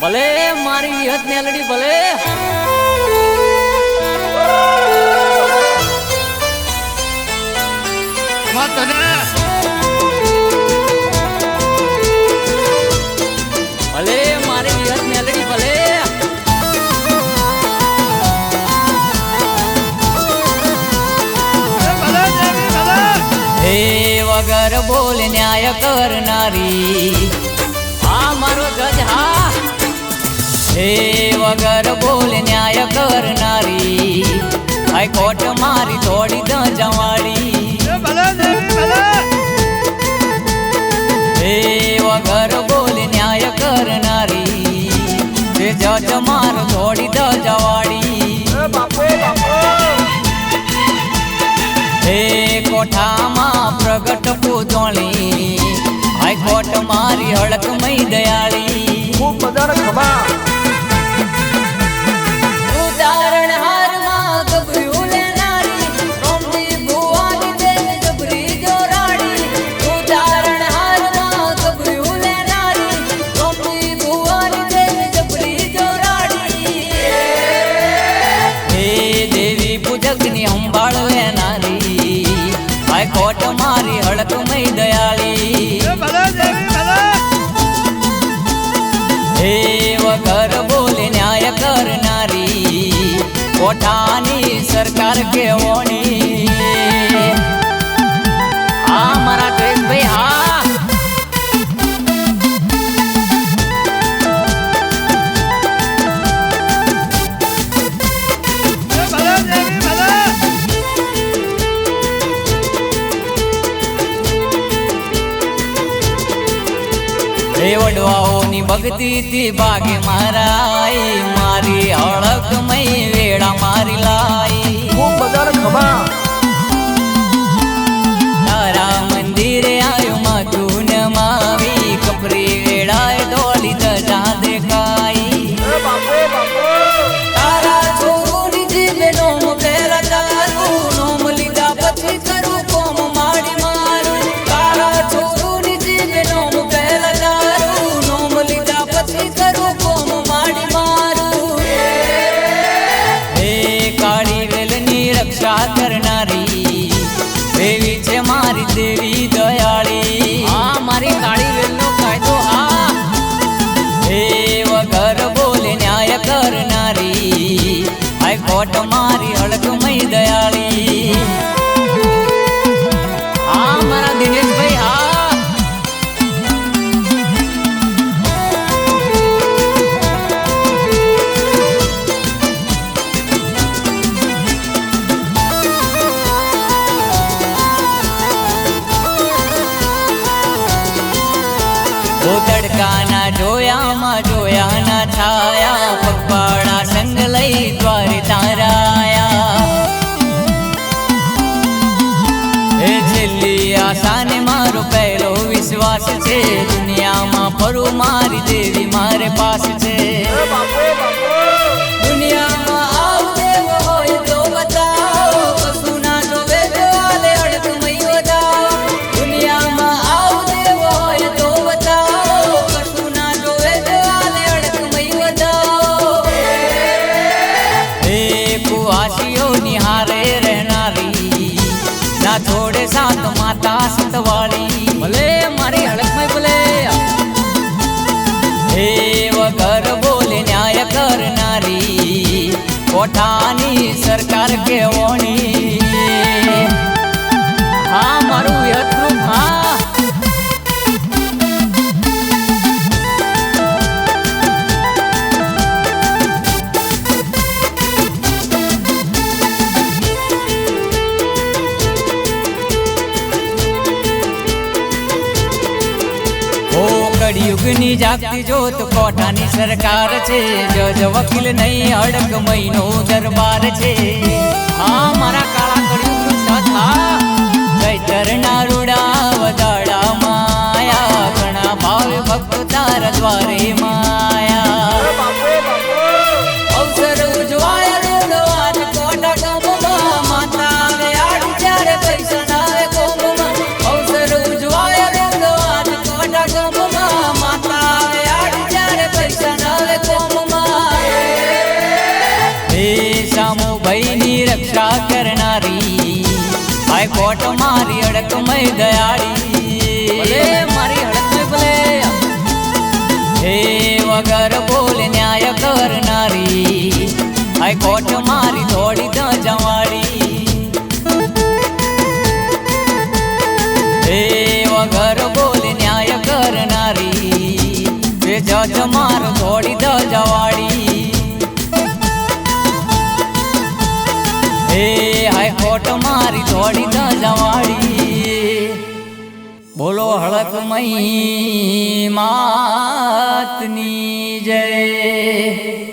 ભલે મારી વિહત મેલડી ભલે. ભલે મારી વિહત મેલડી ભલે. હે વગર બોલ ન્યાય કરનારી હે વગર બોલ ન્યાય કરનારી. હાઈકોર્ટ મારી થોડી દ જવાડી હે વગર બોલ ન્યાય કરનારી. તે જજ મારો થોડી દ જવાડી હે કોઠામાં પ્રગટ પૂજોણી. હાઈકોર્ટ મારી હડકમય દયાળી. ખૂબ બધા ખમા હાઈકોર્ટ મારી હડકમય દયાળી. એ ભલે દેવી ભલે. હે વગર બોલે ન્યાય કરનારી કોઠાની સરકાર કેવોણી આ મારા ભાઈ હા. હે વડવાઓની ભક્તિથી ભાગે મારાઈ મારી હળકમય વેળા મારી લાઈ ખૂબ બધાને ખમા હાઈકોર્ટ મારી હળકમય દયાળી. હા, મારા દિનેશભાઈ, હા. ઓ જોયામાં જોયા ના છાયા, પગપાળા સંગ દ્વારે તારાયા એ છેલ્લી મારો પહેલો વિશ્વાસ છે. દુનિયામાં ફરું મારી દેવી સાત માતા સતવાળી. ભલે મારી હડકમય ભલે. હે વગર બોલે ન્યાય કરનારી. કોઠાની સરકાર કેવોની કળિયુગની જાગતી જોત કોઠાની સરકાર છે. જજ વકીલ નહીં અડક મહિનો દરબાર છે. હા, મારા કાળા કળિયુગનું સાથ હા ચૈતરના રૂડા વદાડા માયા, ઘણા ભાવ ભક્ત તાર દ્વારે માયા હાઈકોર્ટ મારી અડકમય દયાળી. મારી અડક ભલે. હે વગર બોલ ન્યાય કરનારી. હાઈકોર્ટ મારી થોડી દ જવાડી હે વગર બોલ ન્યાય કરનારી. તે જજ મારો થોડી દ જવાડી થોડી દ જવાડી બોલો હળકમય માતની જય.